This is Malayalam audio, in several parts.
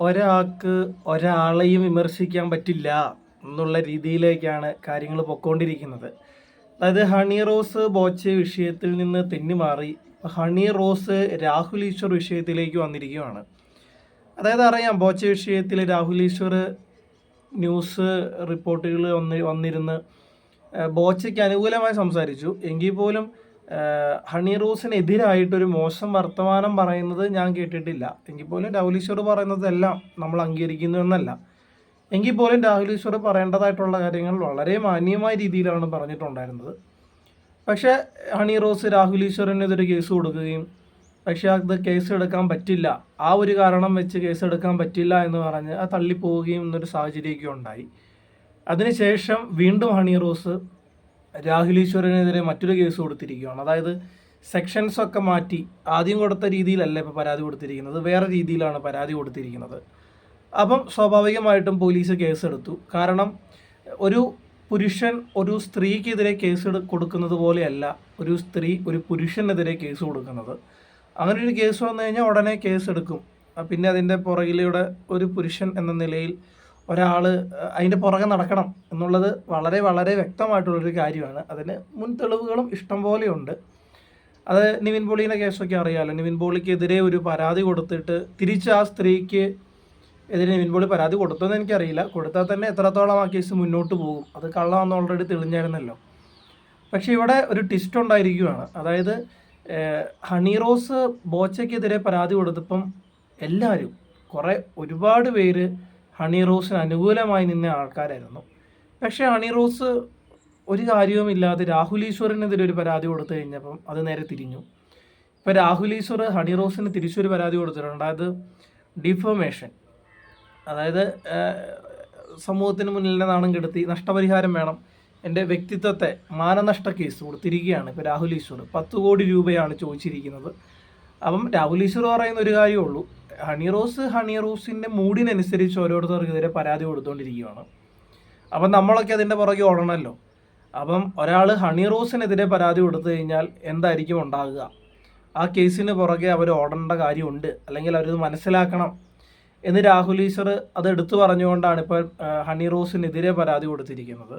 ഒരാൾക്ക് ഒരാളെയും വിമർശിക്കാൻ പറ്റില്ല എന്നുള്ള രീതിയിലേക്കാണ് കാര്യങ്ങൾ പൊക്കോണ്ടിരിക്കുന്നത്. അതായത് ഹണി റോസ് ബോച്ചെ വിഷയത്തിൽ നിന്ന് തെന്നിമാറി. ഹണി റോസ് രാഹുൽ ഈശ്വർ വിഷയത്തിലേക്ക് വന്നിരിക്കുകയാണ്. അതായത് അറിയാം ബോച്ചെ വിഷയത്തിൽ രാഹുൽ ഈശ്വർ ന്യൂസ് റിപ്പോർട്ടുകൾ വന്ന് വന്നിരുന്ന് ബോച്ചയ്ക്ക് അനുകൂലമായി സംസാരിച്ചു. എങ്കിൽ പോലും ഹണി റോസിനെതിരായിട്ടൊരു മോശം വർത്തമാനം പറയുന്നത് ഞാൻ കേട്ടിട്ടില്ല. എങ്കിൽ പോലും രാഹുൽ ഈശ്വർ പറയുന്നതെല്ലാം നമ്മൾ അംഗീകരിക്കുന്നു എന്നല്ല. എങ്കിൽ പോലും രാഹുൽ ഈശ്വർ പറയേണ്ടതായിട്ടുള്ള കാര്യങ്ങൾ വളരെ മാന്യമായ രീതിയിലാണ് പറഞ്ഞിട്ടുണ്ടായിരുന്നത്. പക്ഷേ ഹണി റോസ് രാഹുൽ കേസ് കൊടുക്കുകയും പക്ഷേ അത് കേസ് എടുക്കാൻ പറ്റില്ല. ആ ഒരു കാരണം വെച്ച് കേസ് എടുക്കാൻ പറ്റില്ല എന്ന് പറഞ്ഞ് അത് തള്ളിപ്പോവുകയും എന്നൊരു സാഹചര്യമൊക്കെ ഉണ്ടായി. അതിനുശേഷം വീണ്ടും ഹണി റോസ് രാഹുൽ ഈശ്വരനെതിരെ മറ്റൊരു കേസ് കൊടുത്തിരിക്കുകയാണ്. അതായത് സെക്ഷൻസ് ഒക്കെ മാറ്റി ആദ്യം കൊടുത്ത രീതിയിലല്ല ഇപ്പോൾ പരാതി കൊടുത്തിരിക്കുന്നത്. വേറെ രീതിയിലാണ് പരാതി കൊടുത്തിരിക്കുന്നത്. അപ്പം സ്വാഭാവികമായിട്ടും പോലീസ് കേസെടുത്തു. കാരണം ഒരു പുരുഷൻ ഒരു സ്ത്രീക്കെതിരെ കേസ് കൊടുക്കുന്നത് പോലെയല്ല ഒരു സ്ത്രീ ഒരു പുരുഷനെതിരെ കേസ് കൊടുക്കുന്നത്. അങ്ങനെ ഒരു കേസ് വന്നു കഴിഞ്ഞാൽ ഉടനെ കേസ് എടുക്കും പിന്നെ അതിന്റെ പുറകിലൂടെ ഒരു പുരുഷൻ എന്ന നിലയിൽ ഒരാൾ അതിന്റെ പുറകെ നടക്കണം എന്നുള്ളത് വളരെ വളരെ വ്യക്തമായിട്ടുള്ളൊരു കാര്യമാണ്. അതിന് മുൻ തെളിവുകളും ഇഷ്ടം പോലെയുണ്ട് അത് നിവിൻ പോളിയുടെ കേസൊക്കെ അറിയാമല്ലോ നിവിൻ പോളിക്കെതിരെ ഒരു പരാതി കൊടുത്തിട്ട് തിരിച്ച് ആ സ്ത്രീക്ക് എതിരെ നിവിൻ പോളി പരാതി കൊടുത്തോന്ന് എനിക്കറിയില്ല. കൊടുത്താൽ തന്നെ എത്രത്തോളം ആ കേസ് മുന്നോട്ട് പോകും. അത് കള്ളമാണെന്ന് ഓൾറെഡി തെളിഞ്ഞായിരുന്നല്ലോ. പക്ഷേ ഇവിടെ ഒരു ട്വിസ്റ്റ് ഉണ്ടായിരിക്കുകയാണ്. അതായത് ഹണി റോസ് ബോച്ചയ്ക്കെതിരെ പരാതി കൊടുത്തപ്പം എല്ലാവരും കുറേ ഒരുപാട് പേര് ഹണി റോസിന് അനുകൂലമായി നിന്ന ആൾക്കാരായിരുന്നു. പക്ഷേ ഹണി റോസ് ഒരു കാര്യവുമില്ലാതെ രാഹുൽ ഈശ്വറിനെതിരെ ഒരു പരാതി കൊടുത്തു കഴിഞ്ഞപ്പം അത് നേരെ തിരിഞ്ഞു. ഇപ്പോൾ രാഹുൽ ഈശ്വർ ഹണി റോസിന് തിരിച്ചൊരു പരാതി കൊടുത്തിട്ടുണ്ട്. അതായത് ഡിഫോമേഷൻ. അതായത് സമൂഹത്തിന് മുന്നിൽ നാണം കെടുത്തി നഷ്ടപരിഹാരം വേണം എന്റെ വ്യക്തിത്വത്തെ മാനനഷ്ട കേസ് കൊടുത്തിരിക്കുകയാണ് ഇപ്പോൾ രാഹുൽ ഈശ്വർ. പത്ത് കോടി രൂപയാണ് ചോദിച്ചിരിക്കുന്നത്. അപ്പം രാഹുൽ ഈശ്വർ പറയുന്ന ഒരു കാര്യമേ ഉള്ളൂ. ഹണി റോസ് ഹണി റോസിന്റെ മൂഡിനനുസരിച്ച് ഓരോരുത്തർക്കെതിരെ പരാതി കൊടുത്തുകൊണ്ടിരിക്കുകയാണ് അപ്പം നമ്മളൊക്കെ അതിന്റെ പുറകെ ഓടണമല്ലോ. അപ്പം ഒരാൾ ഹണി റോസിനെതിരെ പരാതി കൊടുത്തു കഴിഞ്ഞാൽ എന്തായിരിക്കും ഉണ്ടാകുക? ആ കേസിന് പുറകെ അവർ ഓടേണ്ട കാര്യമുണ്ട്. അല്ലെങ്കിൽ അവരത് മനസ്സിലാക്കണം എന്ന് രാഹുൽ ഈശ്വർ അത് എടുത്തു പറഞ്ഞുകൊണ്ടാണ് ഇപ്പോൾ ഹണി റോസിനെതിരെ പരാതി കൊടുത്തിരിക്കുന്നത്.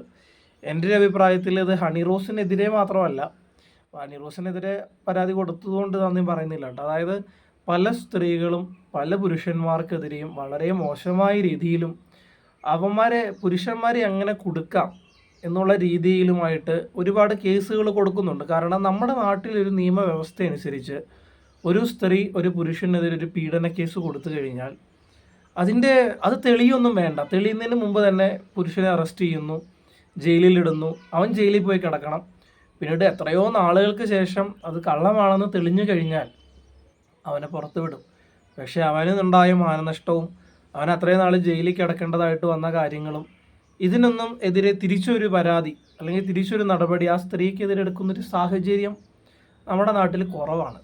എന്റെ ഒരു അഭിപ്രായത്തിൽ ഇത് ഹണി റോസിനെതിരെ മാത്രമല്ല ഹണി റോസിനെതിരെ പരാതി കൊടുത്തതുകൊണ്ട് നന്ദി പറയുന്നില്ല കേട്ടോ. അതായത് പല സ്ത്രീകളും പല പുരുഷന്മാർക്കെതിരെയും വളരെ മോശമായ രീതിയിലും അവന്മാരെ പുരുഷന്മാരെ അങ്ങനെ കൊടുക്കാം എന്നുള്ള രീതിയിലുമായിട്ട് ഒരുപാട് കേസുകൾ കൊടുക്കുന്നുണ്ട്. കാരണം നമ്മുടെ നാട്ടിലൊരു നിയമവ്യവസ്ഥ അനുസരിച്ച് ഒരു സ്ത്രീ ഒരു പുരുഷനെതിരെ ഒരു പീഡന കേസ് കൊടുത്തു കഴിഞ്ഞാൽ അതിന്റെ അത് തെളിയൊന്നും വേണ്ട. തെളിയുന്നതിന് മുമ്പ് തന്നെ പുരുഷനെ അറസ്റ്റ് ചെയ്യുന്നു ജയിലിലിടുന്നു അവൻ ജയിലിൽ പോയി കിടക്കണം. പിന്നീട് എത്രയോ നാളുകൾക്ക് ശേഷം അത് കള്ളമാണെന്ന് തെളിഞ്ഞു കഴിഞ്ഞാൽ അവനെ പുറത്തു വിടും. പക്ഷേ അവനുണ്ടായ മാനനഷ്ടവും അവൻ അത്രയും നാൾ ജയിലിൽ കിടക്കേണ്ടതായിട്ട് വന്ന കാര്യങ്ങളും ഇതിനൊന്നും എതിരെ തിരിച്ചൊരു പരാതി അല്ലെങ്കിൽ തിരിച്ചൊരു നടപടി ആ സ്ത്രീക്കെതിരെ എടുക്കുന്നൊരു സാഹചര്യം നമ്മുടെ നാട്ടിൽ കുറവാണ്.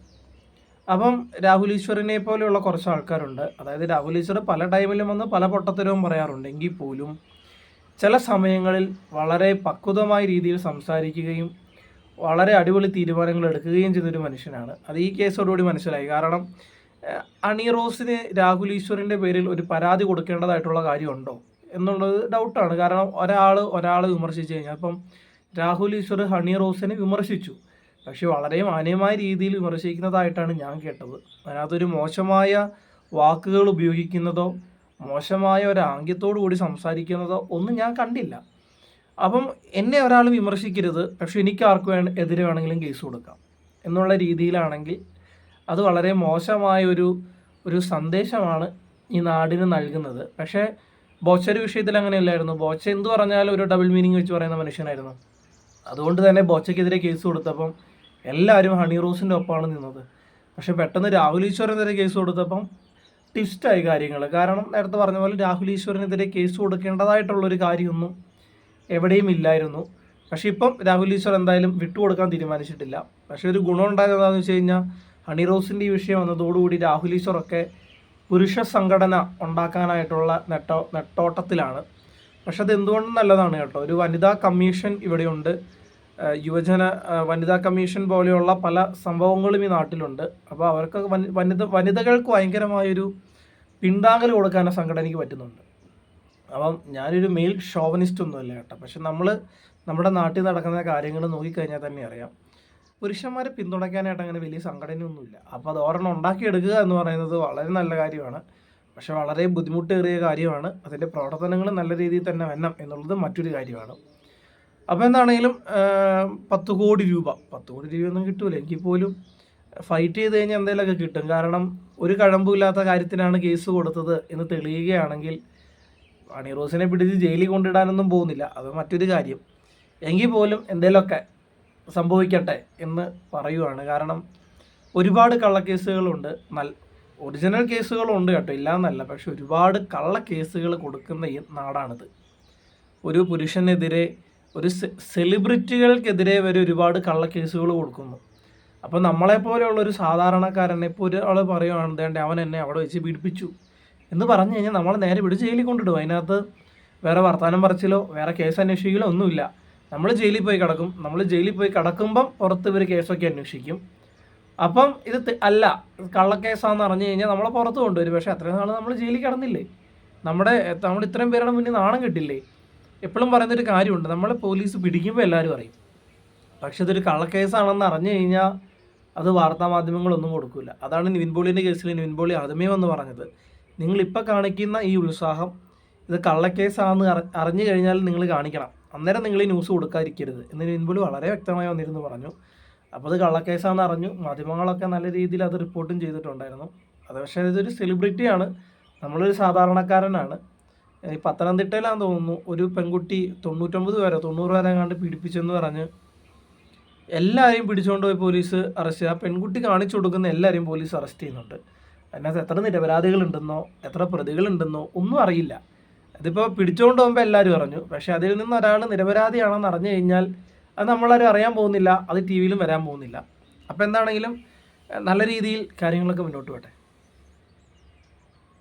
അപ്പം രാഹുൽ ഈശ്വറിനെ പോലെയുള്ള കുറച്ച് ആൾക്കാരുണ്ട്. അതായത് രാഹുൽ ഈശ്വർ പല ടൈമിലും വന്ന് പല പൊട്ടത്തരവും പറയാറുണ്ട് എങ്കിൽ പോലും ചില സമയങ്ങളിൽ വളരെ പക്വതമായ രീതിയിൽ സംസാരിക്കുകയും വളരെ അടിപൊളി തീരുമാനങ്ങൾ എടുക്കുകയും ചെയ്തൊരു മനുഷ്യനാണ്. അത് ഈ കേസോടുകൂടി മനസ്സിലായി. കാരണം അണി റോസിന് രാഹുൽ ഈശ്വറിന്റെ പേരിൽ ഒരു പരാതി കൊടുക്കേണ്ടതായിട്ടുള്ള കാര്യമുണ്ടോ എന്നുള്ളത് ഡൗട്ടാണ്. കാരണം ഒരാൾ ഒരാൾ വിമർശിച്ചു കഴിഞ്ഞാൽ അപ്പം രാഹുൽ ഈശ്വർ ഹണി റോസിനെ വിമർശിച്ചു. പക്ഷേ വളരെ മാന്യമായ രീതിയിൽ വിമർശിക്കുന്നതായിട്ടാണ് ഞാൻ കേട്ടത്. അതിനകത്തൊരു മോശമായ വാക്കുകൾ ഉപയോഗിക്കുന്നതോ മോശമായ ഒരു ആംഗ്യത്തോടു കൂടി സംസാരിക്കുന്നതോ ഒന്നും ഞാൻ കണ്ടില്ല. അപ്പം എന്നെ ഒരാൾ വിമർശിക്കരുത്. പക്ഷെ എനിക്ക് ആർക്ക് വേണ എതിരെ വേണമെങ്കിലും കേസ് കൊടുക്കാം. എന്നുള്ള രീതിയിലാണെങ്കിൽ അത് വളരെ മോശമായ ഒരു ഒരു സന്ദേശമാണ് ഈ നാടിന് നൽകുന്നത്. പക്ഷേ ബോച്ചയുടെ വിഷയത്തിൽ അങ്ങനെയല്ലായിരുന്നു. ബോച്ച എന്ത് പറഞ്ഞാലും ഒരു ഡബിൾ മീനിങ് വെച്ച് പറയുന്ന മനുഷ്യനായിരുന്നു. അതുകൊണ്ട് തന്നെ ബോച്ചയ്ക്കെതിരെ കേസ് കൊടുത്തപ്പം എല്ലാവരും ഹണി റോസിന്റെ ഒപ്പമാണ് നിന്നത്. പക്ഷേ പെട്ടെന്ന് രാഹുൽ ഈശ്വറിനെതിരെ കേസ് കൊടുത്തപ്പം ട്വിസ്റ്റായി കാര്യങ്ങൾ കാരണം നേരത്തെ പറഞ്ഞ പോലെ രാഹുൽ ഈശ്വറിനെതിരെ കേസ് കൊടുക്കേണ്ടതായിട്ടുള്ളൊരു കാര്യമൊന്നും എവിടെയും ഇല്ലായിരുന്നു. പക്ഷേ ഇപ്പം രാഹുൽ ഈശ്വർ എന്തായാലും വിട്ടുകൊടുക്കാൻ തീരുമാനിച്ചിട്ടില്ല. പക്ഷേ ഒരു ഗുണം ഉണ്ടായത് എന്താണെന്ന് വെച്ച് കഴിഞ്ഞാൽ ഹണി റോസിന്റെ ഈ വിഷയം വന്നതോടുകൂടി രാഹുൽ ഈശ്വറൊക്കെ പുരുഷ സംഘടന ഉണ്ടാക്കാനായിട്ടുള്ള നെട്ടോ നെട്ടോട്ടത്തിലാണ്. പക്ഷെ അത് എന്തുകൊണ്ടും നല്ലതാണ് കേട്ടോ? ഒരു വനിതാ കമ്മീഷൻ ഇവിടെയുണ്ട്. യുവജന വനിതാ കമ്മീഷൻ പോലെയുള്ള പല സംഭവങ്ങളും ഈ നാട്ടിലുണ്ട്. അപ്പോൾ അവർക്ക് വനിത വനിതകൾക്ക് ഭയങ്കരമായൊരു പിന്താങ്ങൽ കൊടുക്കാൻ സംഘടനയ്ക്ക് പറ്റുന്നുണ്ട്. അപ്പം ഞാനൊരു മെയിൽ ഷോവനിസ്റ്റ് ഒന്നുമല്ല കേട്ടോ. പക്ഷെ നമ്മൾ നമ്മുടെ നാട്ടിൽ നടക്കുന്ന കാര്യങ്ങൾ നോക്കിക്കഴിഞ്ഞാൽ തന്നെ അറിയാം. പുരുഷന്മാരെ പിന്തുണയ്ക്കാനായിട്ട് അങ്ങനെ വലിയ സംഘടനയൊന്നുമില്ല. അപ്പോൾ അത് ഒരെണ്ണം ഉണ്ടാക്കിയെടുക്കുക എന്ന് പറയുന്നത് വളരെ നല്ല കാര്യമാണ്. പക്ഷെ വളരെ ബുദ്ധിമുട്ടേറിയ കാര്യമാണ്. അതിന്റെ പ്രവർത്തനങ്ങൾ നല്ല രീതിയിൽ തന്നെ വരണം എന്നുള്ളത് മറ്റൊരു കാര്യമാണ്. അപ്പോൾ എന്താണെങ്കിലും പത്ത് കോടി രൂപ പത്ത് കോടി രൂപയൊന്നും കിട്ടില്ല എങ്കിൽ പോലും ഫൈറ്റ് ചെയ്ത് കഴിഞ്ഞാൽ എന്തെങ്കിലുമൊക്കെ കിട്ടും. കാരണം ഒരു കഴമ്പുമില്ലാത്ത കാര്യത്തിനാണ് കേസ് കൊടുത്തത് എന്ന് തെളിയുകയാണെങ്കിൽ അണി റോസിനെ പിടിച്ച് ജയിലിൽ കൊണ്ടിടാനൊന്നും പോകുന്നില്ല. അത് മറ്റൊരു കാര്യം. എങ്കിൽ പോലും എന്തെങ്കിലുമൊക്കെ സംഭവിക്കട്ടെ എന്ന് പറയുവാണ്. കാരണം ഒരുപാട് കള്ളക്കേസുകളുണ്ട്. നല്ല ഒറിജിനൽ കേസുകളുണ്ട് കേട്ടോ. ഇല്ല എന്നല്ല പക്ഷെ ഒരുപാട് കള്ള കേസുകൾ കൊടുക്കുന്ന ഈ നാടാണിത്. ഒരു പുരുഷനെതിരെ ഒരു സെലിബ്രിറ്റികൾക്കെതിരെ വരെ ഒരുപാട് കള്ളക്കേസുകൾ കൊടുക്കുന്നു. അപ്പോൾ നമ്മളെപ്പോലെയുള്ള ഒരു സാധാരണക്കാരനെ ഇപ്പോൾ ഒരാൾ പറയുവാണ് വേണ്ട അവൻ എന്നെ അവിടെ വെച്ച് പീഡിപ്പിച്ചു. എന്ന് പറഞ്ഞു കഴിഞ്ഞാൽ നമ്മളെ നേരെ പിടിച്ച് ജയിലിൽ കൊണ്ടിടും. അതിനകത്ത് വേറെ വർത്തമാനം പറച്ചിലോ വേറെ കേസ് അന്വേഷിക്കലോ ഒന്നുമില്ല. നമ്മൾ ജയിലിൽ പോയി കിടക്കും. നമ്മൾ ജയിലിൽ പോയി കിടക്കുമ്പം പുറത്ത് ഇവർ കേസൊക്കെ അന്വേഷിക്കും. അപ്പം ഇത് അല്ല കള്ളക്കേസാന്ന് അറിഞ്ഞു കഴിഞ്ഞാൽ നമ്മളെ പുറത്ത് കൊണ്ടുവരും. പക്ഷേ അത്രയും നാൾ നമ്മൾ ജയിലിൽ കിടന്നില്ലേ? നമ്മുടെ നമ്മൾ ഇത്രയും പേരുടെ മുന്നിൽ നാണം കിട്ടില്ലേ? എപ്പോഴും പറയുന്നൊരു കാര്യമുണ്ട്. നമ്മളെ പോലീസ് പിടിക്കുമ്പോൾ എല്ലാവരും അറിയും പക്ഷെ ഇതൊരു കള്ളക്കേസാണെന്ന് അറിഞ്ഞു കഴിഞ്ഞാൽ അത് വാർത്താ മാധ്യമങ്ങളൊന്നും കൊടുക്കില്ല അതാണ് നിവിൻ പോളിന്റെ കേസിൽ നിവിൻ പോളി ആദ്യമേ വന്ന് പറഞ്ഞത്. നിങ്ങളിപ്പോൾ കാണിക്കുന്ന ഈ ഉത്സാഹം ഇത് കള്ളക്കേസാണെന്ന് അറി അറിഞ്ഞു കഴിഞ്ഞാൽ നിങ്ങൾ കാണിക്കണം. അന്നേരം നിങ്ങൾ ഈ ന്യൂസ് കൊടുക്കാതിരിക്കരുത്. എന്നതിന് മുൻപിൽ വളരെ വ്യക്തമായി വന്നിരുന്നു പറഞ്ഞു. അപ്പോൾ അത് കള്ളക്കേസാണെന്ന് അറിഞ്ഞു. മാധ്യമങ്ങളൊക്കെ നല്ല രീതിയിൽ അത് റിപ്പോർട്ടും ചെയ്തിട്ടുണ്ടായിരുന്നു. അത് പക്ഷേ ഇതൊരു സെലിബ്രിറ്റിയാണ് നമ്മളൊരു സാധാരണക്കാരനാണ്. ഈ പത്തനംതിട്ടയിലാന്ന് തോന്നുന്നു ഒരു പെൺകുട്ടി തൊണ്ണൂറ്റൊമ്പത് വരെ തൊണ്ണൂറ് പേരെ കണ്ട് പീഡിപ്പിച്ചെന്ന് പറഞ്ഞ് എല്ലാവരെയും പിടിച്ചുകൊണ്ട് പോയി പോലീസ് അറസ്റ്റ് ചെയ്യുക ആ പെൺകുട്ടി കാണിച്ചു കൊടുക്കുന്ന എല്ലാവരെയും പോലീസ് അറസ്റ്റ് ചെയ്യുന്നുണ്ട്. അതിനകത്ത് എത്ര നിരപരാധികളുണ്ടെന്നോ എത്ര പ്രതികളുണ്ടെന്നോ ഒന്നും അറിയില്ല. അതിപ്പോൾ പിടിച്ചുകൊണ്ട് പോകുമ്പോൾ എല്ലാവരും അറിഞ്ഞു. പക്ഷേ അതിൽ നിന്ന് ഒരാൾ നിരപരാധിയാണെന്ന് അറിഞ്ഞു കഴിഞ്ഞാൽ അത് നമ്മളാരും അറിയാൻ പോകുന്നില്ല അത് ടി വിയിലും വരാൻ പോകുന്നില്ല. അപ്പോൾ എന്താണെങ്കിലും നല്ല രീതിയിൽ കാര്യങ്ങളൊക്കെ മുന്നോട്ട് പോട്ടെ.